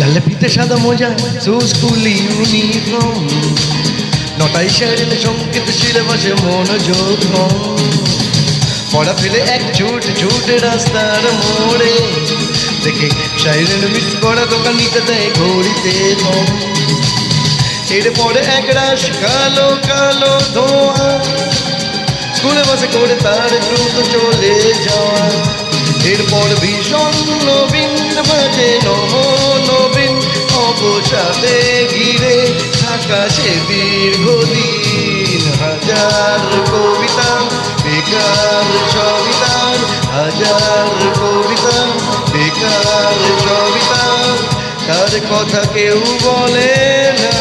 লাল ফিতে সাদা মোজা স্কুল ইউনিফর্ম নটাই শাড়ির সংকেত সিলেবাসে মনোযোগ। পড়া ফেলে এক ছুট ছুট রাস্তার মোড়ে। দেখে সাইরেন মিস করা দোকান নিতে দেয় ঘড়িতে কম এরপরে এক রাস কালো কালো ধোঁয়া। স্কুলে বসে করে তার দ্রুত চলে যাওয়া। এরপর ভীষণ নবীন বাজে নবীন অবসাদে ঘিরে সে দীর্ঘদিন হাজার কবিতা, বেকার সবিতার হাজার কবিতা, বেকার সবিতা তার কথা কেউ বলে না,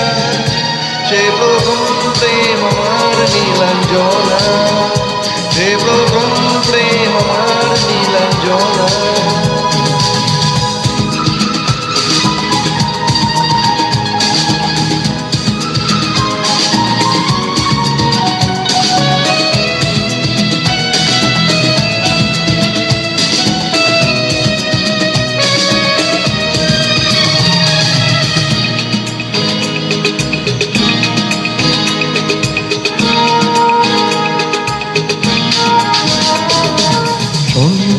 সে প্রথম প্রেম আমার নীলাঞ্জনা।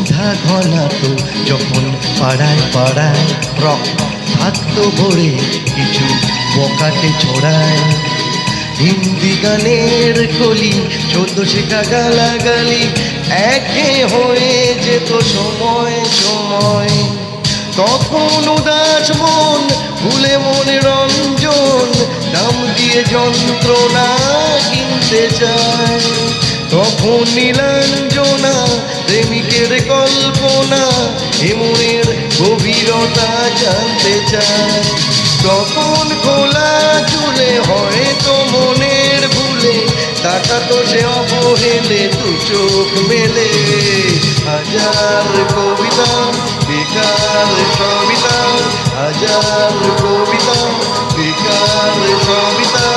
সন্ধ্যা ঘনাতো যখন পাড়ায় পাড়ায় রক থাকতো ভরে কিছু বকাটে ছড়ায়। হিন্দি গানের কলি চোদ্দ শেখা গালাগালি, একে হয়ে যেত সময় সময়। তখন উদাস মন ভুলে মনে রঞ্জন দাম দিয়ে যন্ত্রণা কিনতে চায়। তখন নীলাঞ্জনা প্রেমিকের কল্পনা এমনের গভীরতা জানতে চায়। তখন খোলা চুলে হয়তো মনের ভুলে, তাকাতো সে অবহেলে, দু চোখ মেলে। হাজার কবিতা, বেকার সবিতা, হাজার কবিতা, বেকার সবিতা,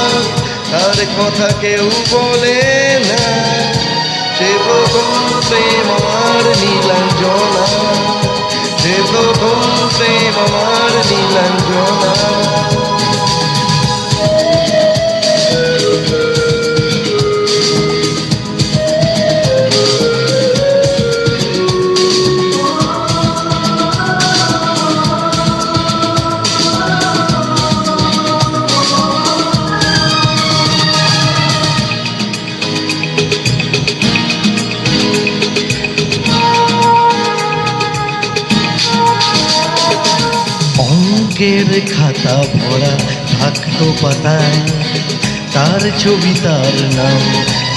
তার কথা কেউ বলে না। সে প্রথম প্রেম আমার নীলাঞ্জনা অঙ্কের খাতা ভরা থাকতো পাতায়। তার ছবি, তার নাম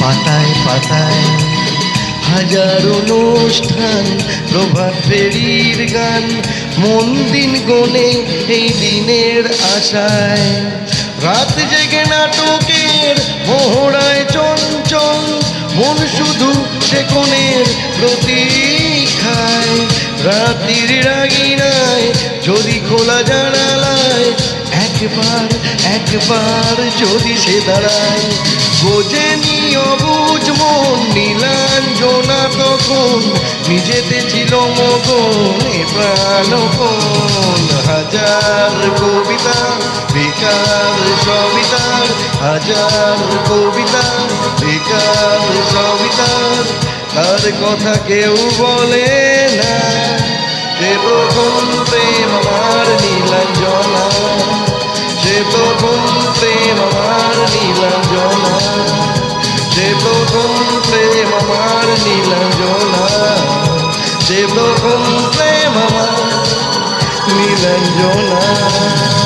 পাতায় পাতায়। হাজার অনুষ্ঠান, প্রভাত ফেরির গান, মন দিন গনে এই দিনের আশায়। রাত জেগে নাটকের মোহরায় চঞ্চল, মন শুধু সে কোণের প্রতীক্ষায়। রাত্রির রাগিনায় যদি খোলা জানালায় একবার একবার যদি সে দাঁড়ায় বোঝেনি অবুজ মন নীলাঞ্জনা তখন, নিজেতে ছিল মগন প্রাণপণ। হাজার কবিতা, বেকার সবিতার হাজার কবিতা, বেকার সবিতার তার কথা কেউ বলে না। সে প্রথম প্রেম আমার নীলাঞ্জনা সে প্রথম প্রেম আমার নীলাঞ্জনা। সে প্রথম প্রেম আমার নীলাঞ্জনা। সে প্রথম প্রেম আমার নীলাঞ্জনা।